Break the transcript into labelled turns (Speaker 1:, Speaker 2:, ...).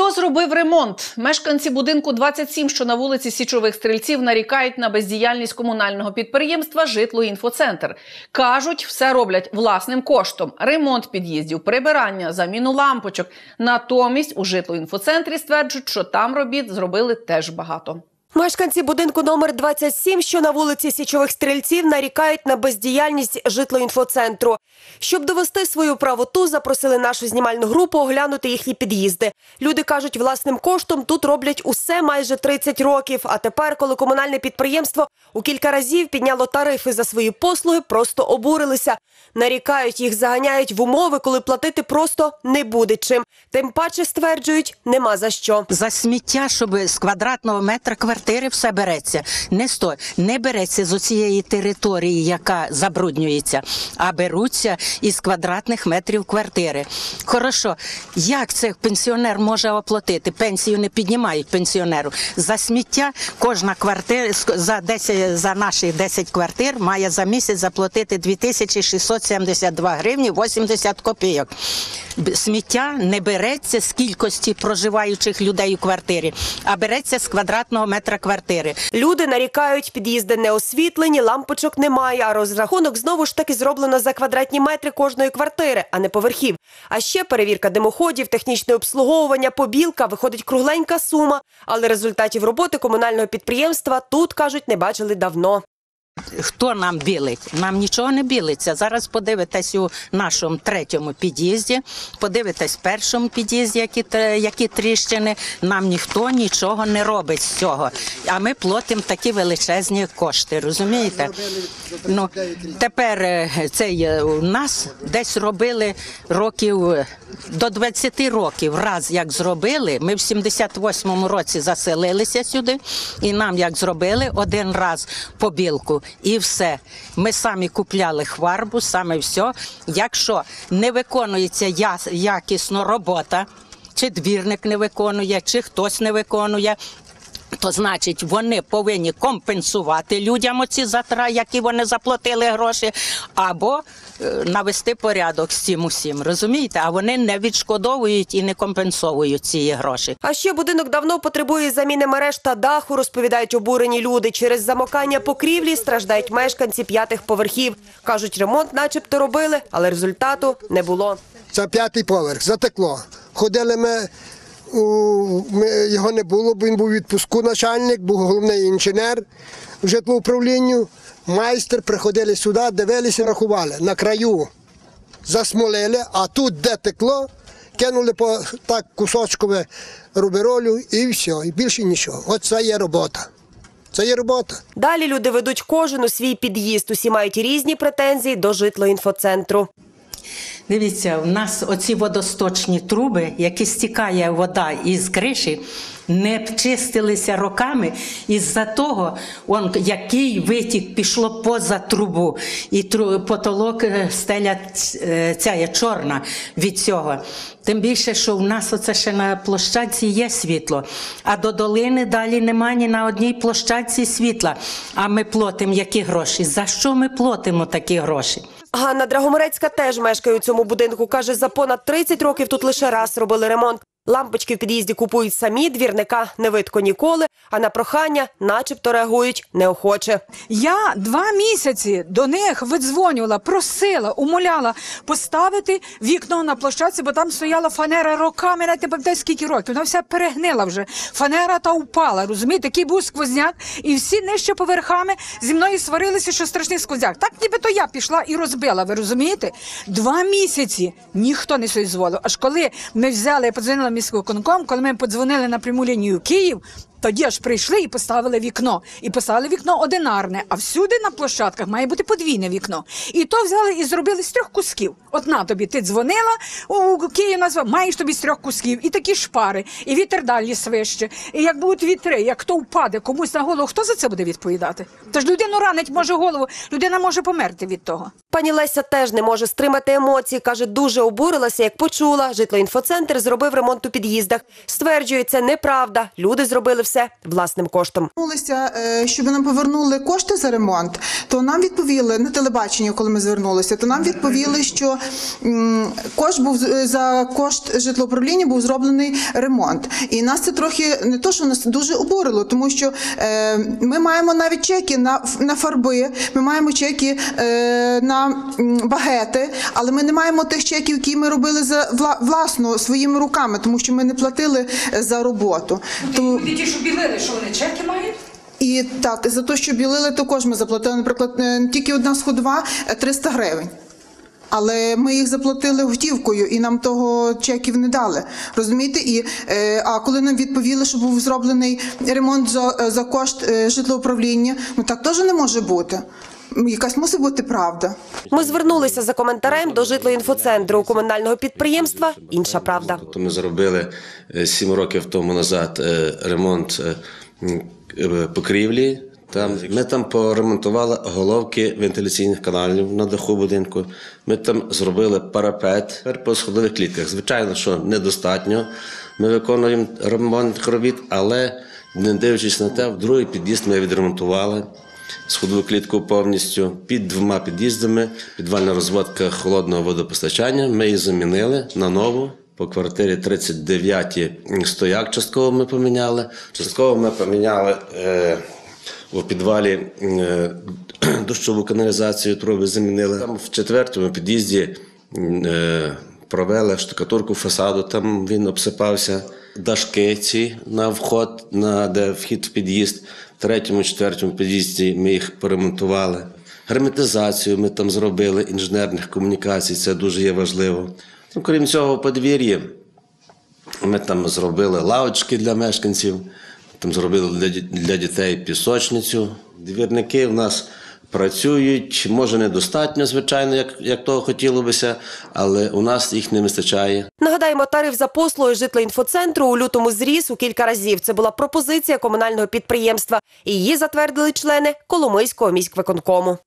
Speaker 1: Хто зробив ремонт? Мешканці будинку 27, що на вулиці Січових стрільців, нарікають на бездіяльність комунального підприємства Житло-інфоцентр. кажуть, все роблять власним коштом: ремонт під'їздів, прибирання, заміну лампочок. Натомість у житло-інфоцентрі стверджують, що там робіт зробили теж багато.
Speaker 2: Мешканці будинку номер 27, що на вулиці Січових стрільців, нарікають на бездіяльність житлоінфоцентру. Щоб довести свою правоту, запросили нашу знімальну групу оглянути їхні під'їзди. Люди кажуть, власним коштом тут роблять усе майже 30 років. А тепер, коли комунальне підприємство у кілька разів підняло тарифи за свої послуги, просто обурилися. Нарікають, їх заганяють в умови, коли платити просто не буде чим. Тим паче стверджують, нема за що.
Speaker 3: За сміття, щоб з квадратного метра квартири все береться. Не стой, не береться з цієї території, яка забруднюється, а беруться із квадратних метрів квартири. Хорошо, як це пенсіонер може оплатити? Пенсію не піднімають пенсіонеру. За сміття кожна квартира за 10, за наші 10 квартир має за місяць заплатити 2672 гривні 80 копійок. Сміття не береться з кількості проживаючих людей у квартирі, а береться з квадратного метра квартири.
Speaker 2: Люди нарікають, під'їзди не освітлені, лампочок немає, а розрахунок знову ж таки зроблено за квадратні метри кожної квартири, а не поверхів. А ще перевірка димоходів, технічне обслуговування, побілка виходить кругленька сума, але результатів роботи комунального підприємства тут кажуть не бачили давно.
Speaker 3: Хто нам білить? Нам нічого не білиться. Зараз подивитесь у нашому третьому під'їзді, подивитесь першому під'їзді, які, які тріщини. Нам ніхто нічого не робить з цього. А ми платимо такі величезні кошти. Розумієте? Ну тепер е, цей е, у нас десь робили років до 20 років. Раз як зробили, ми в 78-му році заселилися сюди, і нам як зробили один раз побілку, і все. Ми самі купляли хварбу, саме все. Якщо не виконується якісно робота, чи двірник не виконує, чи хтось не виконує. То значить, вони повинні компенсувати людям оці затра, які вони заплатили гроші, або е, навести порядок з цим усім. Розумієте? А вони не відшкодовують і не компенсовують ці гроші.
Speaker 2: А ще будинок давно потребує заміни мереж та даху, розповідають обурені люди. Через замокання покрівлі страждають мешканці п'ятих поверхів. Кажуть, ремонт начебто робили, але результату не було.
Speaker 4: Це п'ятий поверх, затекло. Ходили ми, його не було, бо він був відпуску начальник, був головний інженер в житлоуправлінню. Майстер приходили сюди, дивилися, рахували. На краю засмолили, а тут, де текло, кинули по так кусочкове руберолю і все, і більше нічого. От це є робота. Це є робота.
Speaker 2: Далі люди ведуть кожен у свій під'їзд. Усі мають різні претензії до житлоінфоцентру.
Speaker 3: Дивіться, у нас оці водосточні труби, які стікає вода із криші, не чистилися роками із-за того, он, який витік пішло поза трубу, і тру, потолок е, стеля е, ця є чорна від цього. Тим більше, що в нас оце ще на площадці є світло, а до долини далі немає ні на одній площадці світла. А ми платимо які гроші? За що ми платимо такі гроші?
Speaker 2: Ганна Драгомирецька теж мешкає у цьому будинку. Каже, за понад 30 років тут лише раз робили ремонт. Лампочки в під'їзді купують самі, двірника не видко ніколи, а на прохання начебто реагують неохоче.
Speaker 5: Я два місяці до них видзвонювала, просила, умоляла поставити вікно на площадці, бо там стояла фанера роками, не пам'ятаю скільки років. Вона вся перегнила вже. Фанера та впала. Розумієте, такий був сквозняк, і всі нижче поверхами зі мною сварилися, що страшний сквозняк. Так нібито я пішла і розбила. Ви розумієте? Два місяці ніхто не соізволив. Аж коли ми взяли, я подзвонила міського конком, коли ми подзвонили на пряму лінію Київ. Тоді аж прийшли і поставили вікно. І поставили вікно одинарне, а всюди на площадках має бути подвійне вікно. І то взяли і зробили з трьох кусків. От на тобі, ти дзвонила у Київ назвав, маєш тобі з трьох кусків, і такі шпари, і вітер далі свище. І як будуть вітри, як хто впаде комусь на голову, хто за це буде відповідати? Тож людину ранить може голову, людина може померти від того.
Speaker 2: Пані Леся теж не може стримати емоції. Каже, дуже обурилася, як почула. Житлоінфоцентр зробив ремонт у під'їздах. Стверджує, це неправда. Люди зробили все власним коштом.
Speaker 6: Звернулися, е, щоб нам повернули кошти за ремонт, то нам відповіли на телебаченні, коли ми звернулися, то нам відповіли, що кошт був з- за кошт житлоуправління був зроблений ремонт. І нас це трохи не то, що нас дуже обурило, тому що е, ми маємо навіть чеки на, на фарби, ми маємо чеки е, на багети, але ми не маємо тих чеків, які ми робили за вла, власно своїми руками, тому що ми не платили е, за роботу. Тому
Speaker 5: Ті, що білили, що вони чеки мають?
Speaker 6: і так, за те, що білили, також ми заплатили, наприклад, е, тільки одна сходова е, 300 гривень. Але ми їх заплатили готівкою і нам того чеків не дали. Розумієте? І, е, а коли нам відповіли, що був зроблений ремонт за, е, за кошт е, житлоуправління, ну так теж не може бути. М, Якась мусить бути правда.
Speaker 2: Ми звернулися за коментарем до житлоінфоцентру комунального підприємства. Інша правда.
Speaker 7: Тобто ми зробили е, сім років тому назад е, ремонт е, покрівлі. Там ми там поремонтували головки вентиляційних каналів на даху будинку. Ми там зробили парапет Тепер по сходових клітках. Звичайно, що недостатньо. Ми виконуємо ремонт робіт, але не дивлячись на те, в другий під'їзд ми відремонтували сходову клітку повністю під двома під'їздами. Підвальна розводка холодного водопостачання. Ми її замінили на нову. По квартирі 39 стояк частково ми поміняли. Частково ми поміняли е, у підвалі е, дощову каналізацію, труби замінили. Там в четвертому під'їзді е, провели штукатурку фасаду, там він обсипався. Дашки ці на вход, на де вхід в під'їзд. Третьому, четвертому під'їзді ми їх поремонтували. Герметизацію ми там зробили, інженерних комунікацій, це дуже є важливо. Ну, крім цього, в подвір'ї ми там зробили лавочки для мешканців, там зробили для дітей пісочницю. Двірники в нас працюють, може недостатньо, звичайно, як, як того хотілося, але у нас їх не вистачає.
Speaker 2: Нагадаємо, тариф за послуги житлоінфоцентру у лютому зріс у кілька разів. Це була пропозиція комунального підприємства. Її затвердили члени Коломийського міськвиконкому.